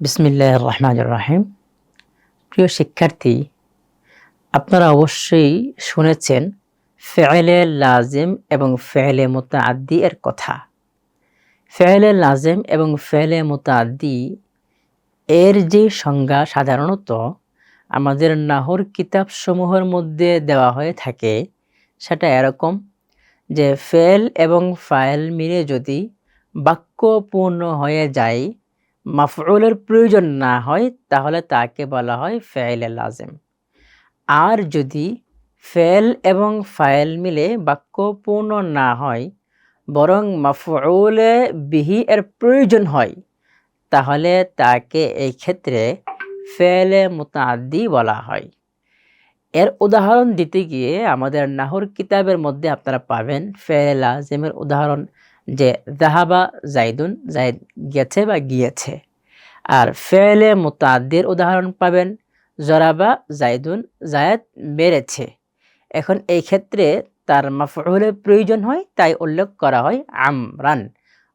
বিসমিল্লাহ রহমান রাহিম। প্রিয় শিক্ষার্থী, আপনারা অবশ্যই শুনেছেন ফেলে লাজিম এবং ফেলে মোতাদ্দি এর কথা। ফেলে লাজিম এবং ফেলে মোতাদ্দি এর যে সংজ্ঞা সাধারণত আমাদের নাহর কিতাবসমূহের মধ্যে দেওয়া হয়ে থাকে, সেটা এরকম যে ফেল এবং ফাইল মিলে যদি বাক্য পূর্ণ হয়ে যায় মাফউলের প্রয়োজন না হয়, তাহলে তাকে বলা হয় ফেল লাজেম। আর যদি ফেল এবং ফাইল মিলে বাক্য পূর্ণ না হয়, বরং মাফউলে বিহি এর প্রয়োজন হয়, তাহলে তাকে এই ক্ষেত্রে ফেলে মোতাদ্দি বলা হয়। এর উদাহরণ দিতে গিয়ে আমাদের নাহর কিতাবের মধ্যে আপনারা পাবেন ফেলে লাজেমের উদাহরণ। যে জাহাবা জাইদুন জাইদ গেছে বা গিয়েছে। আর ফেলে মোতাদ্দির উদাহরণ পাবেন, জরাবা জাইদুন জায়দ মেরেছে। এখন এই ক্ষেত্রে তার মাফউলের প্রয়োজন হয়, তাই উল্লেখ করা হয় আমরান।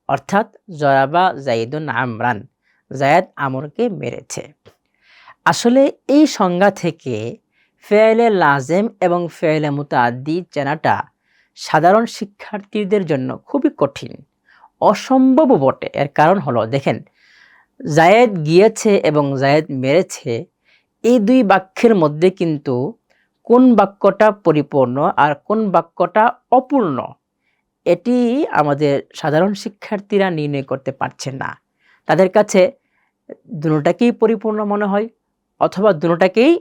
অর্থাৎ, জরাবা জাইদুন আমরান জায়দ আমরকে মেরেছে। আসলে এই সংজ্ঞা থেকে ফেয়েলে লাজেম এবং ফেয়েলে মুতাদ্দি চেনাটা সাধারণ শিক্ষার্থীদের জন্য খুবই কঠিন। অসম্ভব বটে। এর কারণ হলো, দেখেন, জায়েদ গিয়েছে এবং জায়েদ মেরেছে, এই দুই বাক্যের মধ্যে কিন্তু কোন বাক্যটা পরিপূর্ণ আর কোন বাক্যটা অপূর্ণ, এটি আমাদের সাধারণ শিক্ষার্থীরা নির্ণয় করতে পারছে না। তাদের কাছে দুটাকেই পরিপূর্ণ মনে হয় অথবা দুটাকেই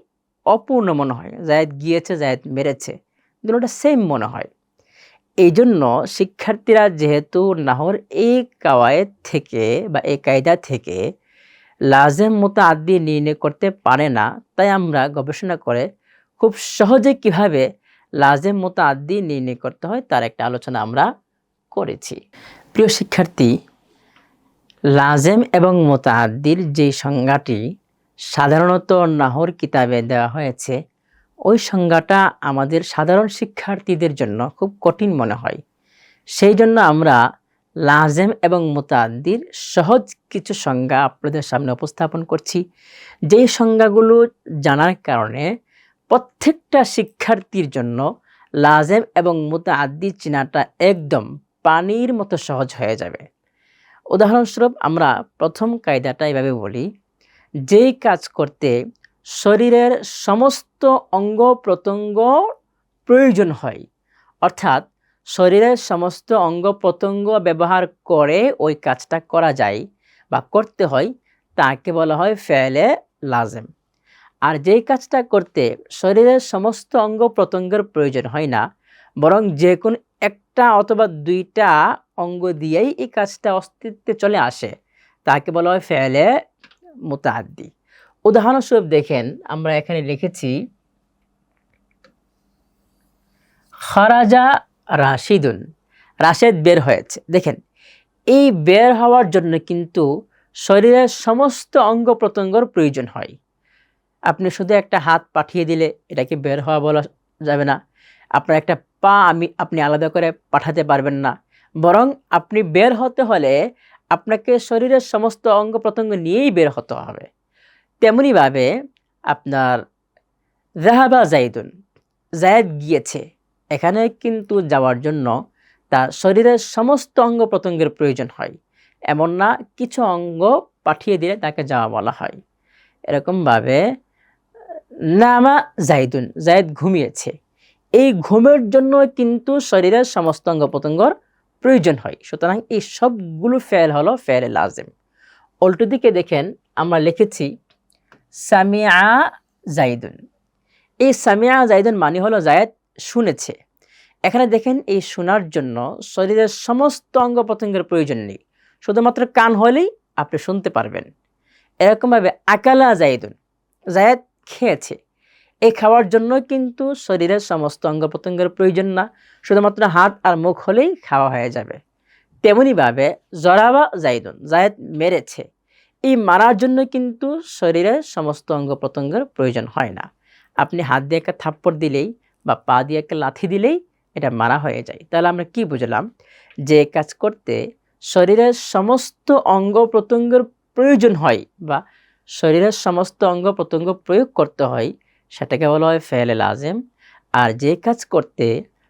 অপূর্ণ মনে হয়। জায়দ গিয়েছে, জায়দ মেরেছে, দুটোটা সেম মনে হয়। এই জন্য শিক্ষার্থীরা যেহেতু নাহর এই কাওয়ায়েত থেকে বা এই কায়দা থেকে লাজেম মতো আদি নির্ণয় করতে পারে না, তাই আমরা গবেষণা করে খুব সহজে কীভাবে লাজেম মতো আদি নির্ণয় করতে হয় তার একটা আলোচনা আমরা করেছি। প্রিয় শিক্ষার্থী, লাজেম এবং মোতাদ্দির যে সংজ্ঞাটি সাধারণত নাহর কিতাবে দেওয়া হয়েছে ওই সংজ্ঞাটা আমাদের সাধারণ শিক্ষার্থীদের জন্য খুব কঠিন মনে হয়। সেই জন্য আমরা লাজেম এবং মোতাদ্দির সহজ কিছু সংজ্ঞা আপনাদের সামনে উপস্থাপন করছি। যেই সংজ্ঞাগুলো জানার কারণে প্রত্যেকটা শিক্ষার্থীর জন্য লাজেম এবং মোতাদ্দি চিনাটা একদম পানির মতো সহজ হয়ে যাবে। উদাহরণস্বরূপ আমরা প্রথম কায়দাটা এভাবে বলি, যেই কাজ করতে শরীরের সমস্ত অঙ্গ প্রত্যঙ্গ প্রয়োজন হয়। অর্থাৎ শরীরের সমস্ত অঙ্গ প্রত্যঙ্গ ব্যবহার করে ওই কাজটা করা যায় বা করতে হয়, তাকে বলা হয় ফেলে লাজেম। আর যেই কাজটা করতে শরীরের সমস্ত অঙ্গ প্রত্যঙ্গের প্রয়োজন হয় না, বরং যে কোনো একটা অথবা দুইটা অঙ্গ দিয়েই এই কাজটা অস্তিত্বে চলে আসে, তাকে বলা হয় ফেলে মোতাহাদ্দি। উদাহরণস্বরূপ দেখেন, আমরা এখানে লিখেছি, খারাজা রাশিদুন। রাশেদ বের হয়েছে। দেখেন, এই বের হওয়ার জন্য কিন্তু শরীরের সমস্ত অঙ্গ প্রত্যঙ্গর প্রয়োজন হয়। আপনি শুধু একটা হাত পাঠিয়ে দিলে এটাকে বের হওয়া বলা যাবে না। আপনার একটা পা আমি, আপনি আলাদা করে পাঠাতে পারবেন না। বরং আপনি বের হতে হলে আপনাকে শরীরের সমস্ত অঙ্গ প্রত্যঙ্গ নিয়েই বের হতে হবে। তেমনিভাবে আপনার জাহাবা জাইদুন, জায়দ গিয়েছে। এখানে কিন্তু যাওয়ার জন্য তার শরীরের সমস্ত অঙ্গ প্রত্যঙ্গের প্রয়োজন হয়। এমন না, কিছু অঙ্গ পাঠিয়ে দিলে তাকে যাওয়া বলা হয়। এরকমভাবে নামা জাইদুন, জায়দ ঘুমিয়েছে। এই ঘুমের জন্য কিন্তু শরীরের সমস্ত অঙ্গ প্রত্যঙ্গর প্রয়োজন হয়। সুতরাং এই সবগুলো ফেল হলো ফেল লাজেম। উল্টো দিকে দেখেন, আমরা লিখেছি সামিয়া জাইদুন। এই সামিয়া জাইদুন মানে হলো জায়দ শুনেছে। এখানে দেখেন এই শোনার জন্য শরীরের সমস্ত অঙ্গ প্রত্যঙ্গের প্রয়োজন নেই। শুধুমাত্র কান হলেই আপনি শুনতে পারবেন। এরকমভাবে আকালা জাইদুন, জায়দ খেয়েছে। এই খাওয়ার জন্য কিন্তু শরীরের সমস্ত অঙ্গ প্রত্যঙ্গের প্রয়োজন না, শুধুমাত্র হাত আর মুখ হলেই খাওয়া হয়ে যাবে। তেমনিভাবে জরাবা জাইদুন, জায়দ মেরেছে। এই মারার জন্য কিন্তু শরীরের সমস্ত অঙ্গ প্রত্যঙ্গের প্রয়োজন হয় না। আপনি হাত দিয়ে একটা থাপ্পড় দিলেই বা পা দিয়ে একটা লাথি দিলেই এটা মারা হয়ে যায়। তাহলে আমরা কি বুঝলাম? যে কাজ করতে শরীরের সমস্ত অঙ্গ প্রত্যঙ্গের প্রয়োজন হয় বা শরীরের সমস্ত অঙ্গ প্রত্যঙ্গ প্রয়োগ করতে হয়, সেটাকে বলা হয় ফেলে লাজেম আর যে কাজ করতে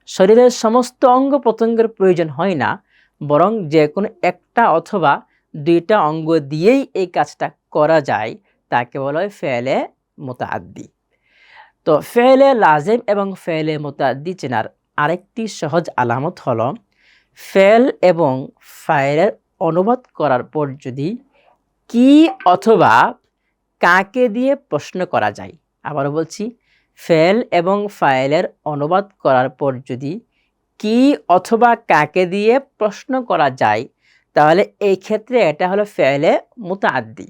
শরীরের সমস্ত অঙ্গ প্রত্যঙ্গের প্রয়োজন হয় না, বরং যে কোনো একটা অথবা দুইটা অঙ্গ দিয়েই এই কাজটা করা যায়, তাকে বলা হয় ফেলে মোতাদ্দি তো ফেলে লাজেম এবং ফেলে মোতাদ্দি চেনার আরেকটি সহজ আলামত হল, ফেল এবং ফাইলের অনুবাদ করার পর যদি কি অথবা কাকে দিয়ে প্রশ্ন করা যায়, আবারও বলছি, ফেল এবং ফাইলের অনুবাদ করার পর যদি কি অথবা কাকে দিয়ে প্রশ্ন করা যায় তাহলে এই ক্ষেত্রে এটা হলো ফেলে মুতাদ্দি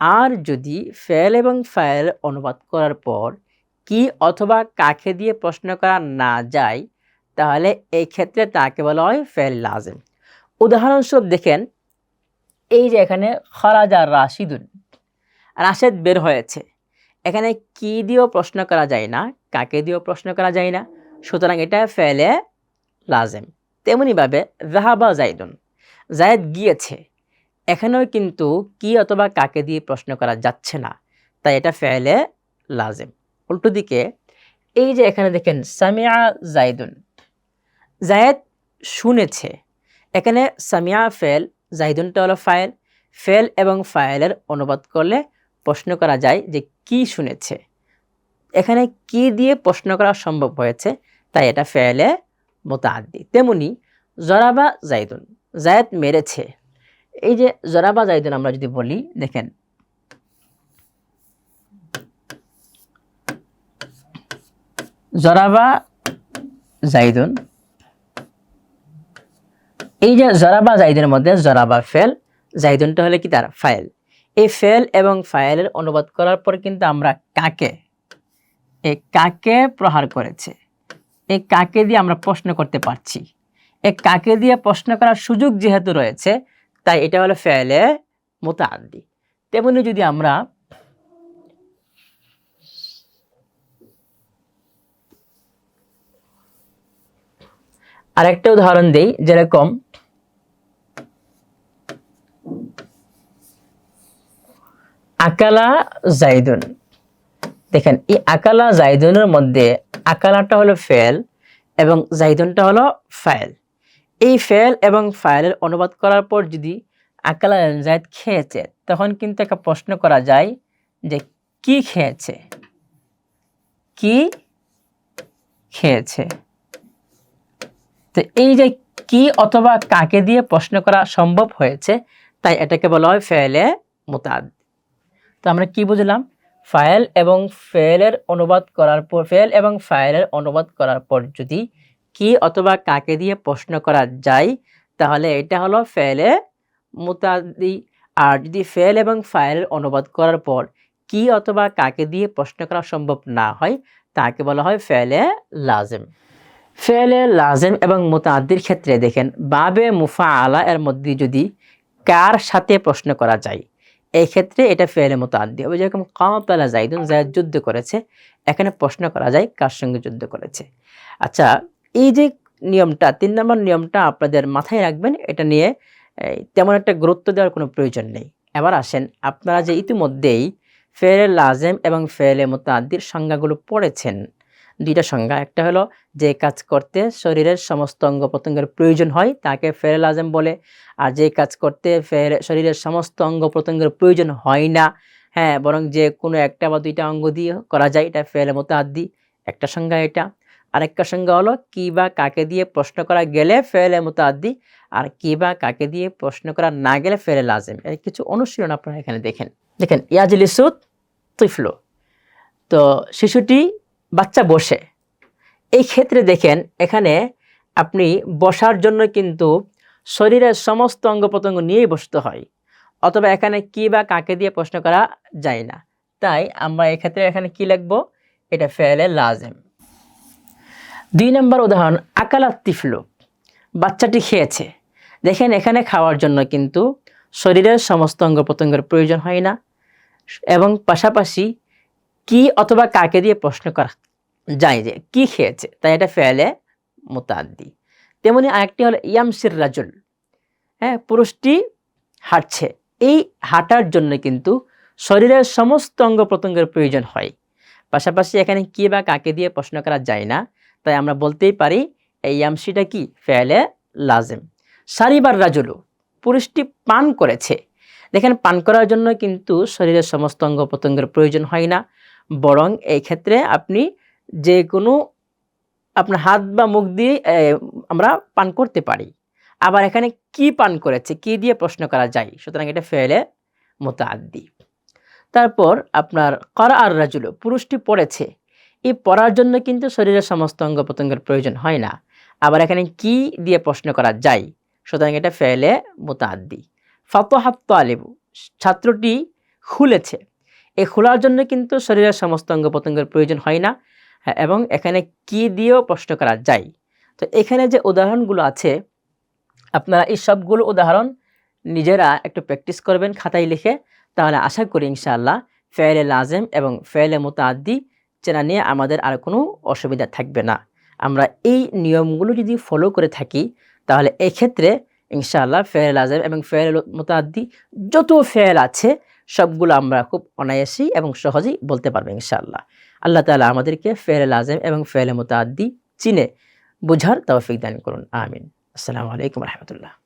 আর যদি ফেল এবং ফাইল অনুবাদ করার পর কি অথবা কাকে দিয়ে প্রশ্ন করা না যায়, তাহলে এই ক্ষেত্রে তাকে বলা হয় ফেল লাজেম। উদাহরণস্বরূপ দেখেন, এই যে এখানে খরাজা রাশিদুন, রাশেদ বের হয়েছে। এখানে কি দিয়েও প্রশ্ন করা যায় না, কাকে দিয়েও প্রশ্ন করা যায় না। সুতরাং এটা ফেলে লাজেম। তেমনিভাবে জাহাবা জাইদুন জায়দ গিয়েছে। এখানেও কিন্তু কি অথবা কাকে দিয়ে প্রশ্ন করা যাচ্ছে না, তাই এটা ফেলে লাজেম। উল্টো দিকে, এই যে এখানে দেখেন, সামিয়া জাইদুন জায়দ শুনেছে। এখানে সামিয়া ফেল জাইদুনটা হলো ফাইল ফেল এবং ফাইলের অনুবাদ করলে প্রশ্ন করা যায় যে কি শুনেছে। এখানে কি দিয়ে প্রশ্ন করা সম্ভব হয়েছে, তাই এটা ফেলে মোতাদ্দি তেমনি জরাবা জাইদুন জায়দ মেরেছে। এই যে জরাবা জাইদুন আমরা যদি বলি, দেখেন। জরাবা জাইদুন এই যে জরাবা জাইদের মধ্যে জরাবা ফেল জাইদুনটা হলে কি তার ফাইল। এই ফেল এবং ফাইলের অনুবাদ করার পর কিন্তু আমরা কাকে এই কাকে প্রহার করেছে এই কাকে দিয়ে আমরা প্রশ্ন করতে পারছি। এই কাকে দিয়ে প্রশ্ন করার সুযোগ যেহেতু রয়েছে, তাই এটা হলো ফেলে মোতাদ্দি তেমনি যদি আমরা আরেকটা উদাহরণ দিই, যেরকম আকালা জাইদুন। দেখেন, এই আকালা জাইদুনের মধ্যে আকালাটা হলো ফেল এবং জাইদুনটা হলো ফাইল। এই ফেল এবং ফাইলের অনুবাদ করার পর যদি আকালা জায়দ খেয়েছে, তখন কিন্তু একটা প্রশ্ন করা যায় যে কি খেয়েছে? কি খেয়েছে? তো এই যে কি অথবা কাকে দিয়ে প্রশ্ন করা সম্ভব হয়েছে, তাই এটাকে বলা হয় ফেলে মোতাদ। তো আমরা কি বুঝলাম? ফাইল এবং ফেলের অনুবাদ করার পর ফেল এবং ফাইলের অনুবাদ করার পর যদি কি অথবা কাকে দিয়ে প্রশ্ন করা যায়, তাহলে এটা হলো ফেলে মুতাদি, আর যদি ফেল এবং ফাইলের অনুবাদ করার পর কি অথবা কাকে দিয়ে প্রশ্ন করা সম্ভব না হয়, তাকে বলা হয় ফেলে লাজেম। ফেলে লাজেম এবং মুতাদ্দির ক্ষেত্রে দেখেন, বাবে মুফা আলা এর মধ্যে যদি কার সাথে প্রশ্ন করা যায় এই ক্ষেত্রে এটা ফেলে মুতাদ্দি হবে যেরকম কামাতালা জাইদুন জায়দ যুদ্ধ করেছে, এখানে প্রশ্ন করা যায় কার সঙ্গে যুদ্ধ করেছে। আচ্ছা এই যে নিয়মটা, তিন নম্বর নিয়মটা আপনাদের মাথায় রাখবেন, এটা নিয়ে তেমন একটা গুরুত্ব দেওয়ার কোনো প্রয়োজন নেই। এবার আসেন, আপনারা যে ইতিমধ্যেই ফেলে লাজেম এবং ফেলে মোতাদ্দির সংজ্ঞাগুলো পড়েছেন, দুইটা সংজ্ঞা। একটা হলো, যে কাজ করতে শরীরের সমস্ত অঙ্গ প্রত্যঙ্গের প্রয়োজন হয়, তাকে ফেরে লাজেম বলে, আর যে কাজ করতে ফের শরীরের সমস্ত অঙ্গ প্রত্যঙ্গের প্রয়োজন হয় না। হ্যাঁ বরং যে কোনো একটা বা দুইটা অঙ্গ দিয়ে করা যায়, এটা ফেলে মোতাদ্দি একটা সংজ্ঞা এটা। আরেকটা সংজ্ঞা হলো কি বা কাকে দিয়ে প্রশ্ন করা গেলে ফেলে মোতাদ্দি, আর কি বা কাকে দিয়ে প্রশ্ন করা না গেলে ফেলে লাজেম। এর কিছু অনুশীলন আপনারা এখানে দেখেন। দেখেন ইয়াজলিসুদ তুফলো। তো শিশুটি, বাচ্চা বসে। এই ক্ষেত্রে দেখেন, এখানে আপনি বসার জন্য কিন্তু শরীরের সমস্ত অঙ্গ প্রত্যঙ্গ নিয়েই বসতে হয়। অথবা এখানে কি বা কাকে দিয়ে প্রশ্ন করা যায় না। তাই আমরা এক্ষেত্রে এখানে কি লিখব? এটা ফেলে লাজেম। দুই নম্বর উদাহরণ আকালা তিফলু। বাচ্চাটি খেয়েছে। দেখেন, এখানে খাওয়ার জন্য কিন্তু শরীরের সমস্ত অঙ্গ প্রত্যঙ্গের প্রয়োজন হয় না এবং পাশাপাশি কি অথবা কাকে দিয়ে প্রশ্ন করা যায় যে কি খেয়েছে, তাই এটা ফেলে মোতাদ্দি তেমনি আরেকটি হলো, ইয়ামসির রাজুল। হ্যাঁ পুরুষটি হাঁটছে। এই হাঁটার জন্য কিন্তু শরীরের সমস্ত অঙ্গ প্রত্যঙ্গের প্রয়োজন হয়। পাশাপাশি এখানে কি বা কাকে দিয়ে প্রশ্ন করা যায় না তাই আমরা বলতেই পারি, এই ইয়ামসিটা কি? ফেলে লাজেম। সারিবার রাজুলু, পুরুষটি পান করেছে। দেখেন, পান করার জন্য কিন্তু শরীরের সমস্ত অঙ্গ প্রত্যঙ্গের প্রয়োজন হয় না। বরং এই ক্ষেত্রে আপনি যে কোনো আপনার হাত বা মুখ দিয়ে আমরা পান করতে পারি। আবার এখানে কি পান করেছে, কি দিয়ে প্রশ্ন করা যায়? সুতরাং এটা ফেলে মোতাদ্দি তারপর আপনার করা আর রাজুল, পুরুষটি পড়েছে। এই পড়ার জন্য কিন্তু শরীরের সমস্ত অঙ্গ প্রত্যঙ্গের প্রয়োজন হয় না। আবার এখানে কি দিয়ে প্রশ্ন করা যায়? সুতরাং এটা ফেলে মোতাদ্দি ফতহাত তালেবু। ছাত্রটি খুলেছে। এই খোলার জন্য কিন্তু শরীরের সমস্ত অঙ্গ প্রত্যঙ্গের প্রয়োজন হয় না। হ্যাঁ, এবং এখানে কি দিয়েও প্রশ্ন করা যায়? তো এখানে যে উদাহরণগুলো আছে আপনারা এই সবগুলো উদাহরণ নিজেরা একটু প্র্যাকটিস করবেন খাতায় লিখে। তাহলে আশা করি ইনশাআল্লাহ ফেয়েলে লাজেম এবং ফেয়েলে মোতাদ্দি চেনা নিয়ে আমাদের আর কোনো অসুবিধা থাকবে না। আমরা এই নিয়মগুলো যদি ফলো করে থাকি, তাহলে এই ক্ষেত্রে ইনশাআল্লাহ ফেয়েল লাজেম এবং ফেয়েল মোতাদ্দি যত ফেয়েল আছে, সবগুলো আমরা খুব অনায়াসেই এবং সহজেই বলতে পারব ইনশাআল্লাহ। আল্লাহ তাআলা আমাদেরকে ফেয়েল লাজেম এবং ফেয়েল মোতাদ্দি চিনে বুঝার তৌফিক দান করুন। আমিন। আসসালামু আলাইকুম রহমতুল্লাহ।